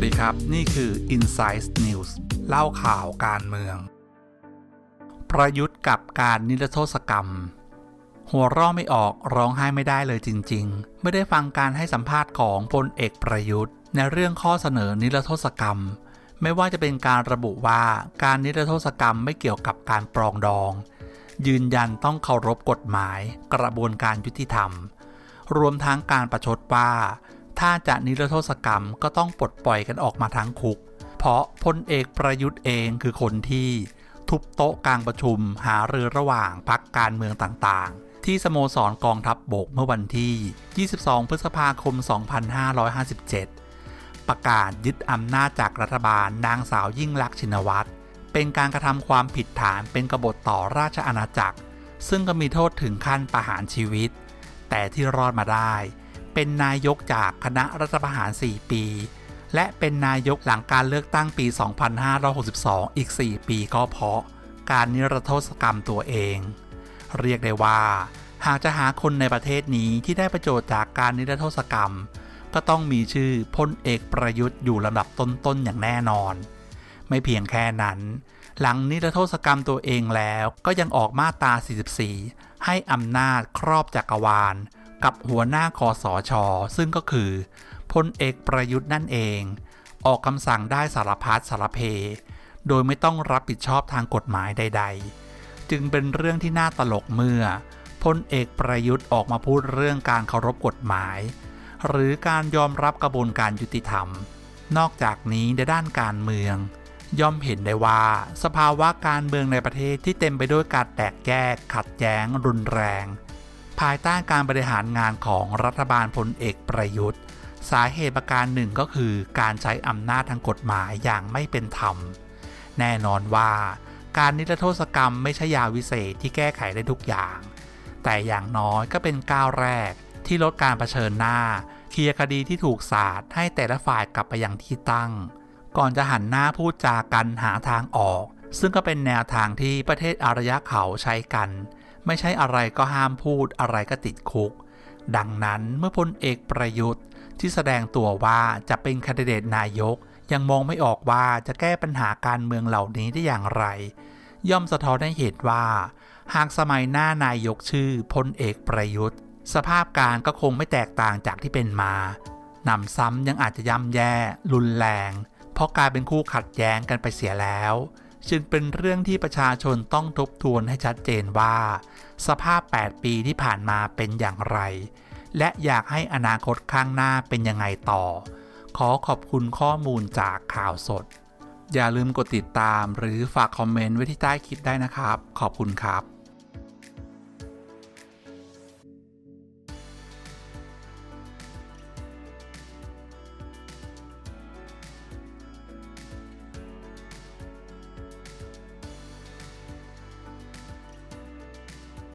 ัสดีครับ นี่คือ Inside News เล่าข่าวการเมือง ประยุทธ์กับการนิรโทษกรรม หัวร้อไม่ออกร้องไห้ไม่ได้เลยจริง ๆ ไม่ได้ฟังการให้สัมภาษณ์ของพลเอกประยุทธ์ ในเรื่องข้อเสนอนิรโทษกรรม ไม่ว่าจะเป็นการระบุว่าการนิรโทษกรรมไม่เกี่ยวกับการปรองดอง ยืนยันต้องเคารพกฎหมาย กระบวนการยุติธรรม รวมทั้งการประชดว่า ถ้าจะนิรโทษกรรมก็ต้องปลดปล่อยกันออกมาทั้งคุก เพราะพลเอกประยุทธ์เองคือคนที่ทุบโต๊ะกลางประชุมหารือระหว่างพักการเมืองต่างๆ ที่สโมสรกองทัพบบกเมื่อวันที่ 22 พฤษภาคม 2557 ประกาศยึดอำนาจจากรัฐบาลนางสาวยิ่งลักษณ์ชินวัตร เป็นการกระทำความผิดฐานเป็นกบฏต่อราชอาณาจักร ซึ่งก็มีโทษถึงขั้นประหารชีวิต แต่ที่รอดมาได้ เป็นนายกจากคณะรัฐประหาร 4 ปี และเป็นนายกหลังการเลือกตั้งปี 2562 อีก 4 ปีก็เพราะการนิรโทษกรรมตัวเอง เรียกได้ว่า หากจะหาคนในประเทศนี้ที่ได้ประโยชน์จากการนิรโทษกรรม ก็ต้องมีชื่อพลเอกประยุทธ์อยู่ลำดับต้นๆอย่างแน่นอน ไม่เพียงแค่นั้น หลังนิรโทษกรรมตัวเองแล้วก็ยังออกมาตรา 44 ให้อำนาจครอบจักรวาล กับหัวหน้าคอสอชอซึ่งก็คือพลเอกประยุทธ์นั่นเอง ออกคำสั่งได้สารพัดสารเพ โดยไม่ต้องรับผิดชอบทางกฎหมายใด ๆ จึงเป็นเรื่องที่น่าตลกเมื่อพลเอกประยุทธ์ออกมาพูดเรื่องการเคารพกฎหมาย หรือการยอมรับกระบวนการยุติธรรม นอกจากนี้ในด้านการเมือง ย่อมเห็นได้ว่า สภาวะการเมืองในประเทศที่เต็มไปด้วยการแตกแยกขัดแย้ง รุนแรง ภายใต้การบริหารงานของรัฐบาลพลเอกประยุทธ์ สาเหตุประการหนึ่งก็คือการใช้อำนาจทางกฎหมายอย่างไม่เป็นธรรม แน่นอนว่าการนิรโทษกรรมไม่ใช่ยาวิเศษที่แก้ไขได้ทุกอย่าง แต่อย่างน้อยก็เป็นก้าวแรกที่ลดการเผชิญหน้า เคลียร์คดีที่ถูกสาดให้แต่ละฝ่ายกลับไปยังที่ตั้ง ก่อนจะหันหน้าพูดจากันหาทางออก ซึ่งก็เป็นแนวทางที่ประเทศอารยะเขาใช้กัน ไม่ใช่อะไรก็ห้ามพูดอะไรก็ติดคุก ดังนั้นเมื่อพลเอกประยุทธ์ที่แสดงตัวว่าจะเป็นคนดิเดตนายก ยังมองไม่ออกว่าจะแก้ปัญหาการเมืองเหล่านี้ได้อย่างไร ย่อมสะท้อนให้เห็นว่า หากสมัยหน้านายกชื่อพลเอกประยุทธ์ สภาพการก็คงไม่แตกต่างจากที่เป็นมานำซ้ำยังอาจจะย่ำแย่ รุนแรง เพราะกลายเป็นคู่ขัดแย้งกันไปเสียแล้ว จึงเป็นเรื่องที่ประชาชนต้องทบทวนให้ชัดเจนว่า สภาพ 8 ปีที่ผ่านมาเป็นอย่างไร และอยากให้อนาคตข้างหน้าเป็นยังไงต่อ ขอขอบคุณข้อมูลจากข่าวสด อย่าลืมกดติดตามหรือฝากคอมเมนต์ไว้ที่ใต้คลิปได้นะครับ ขอบคุณครับ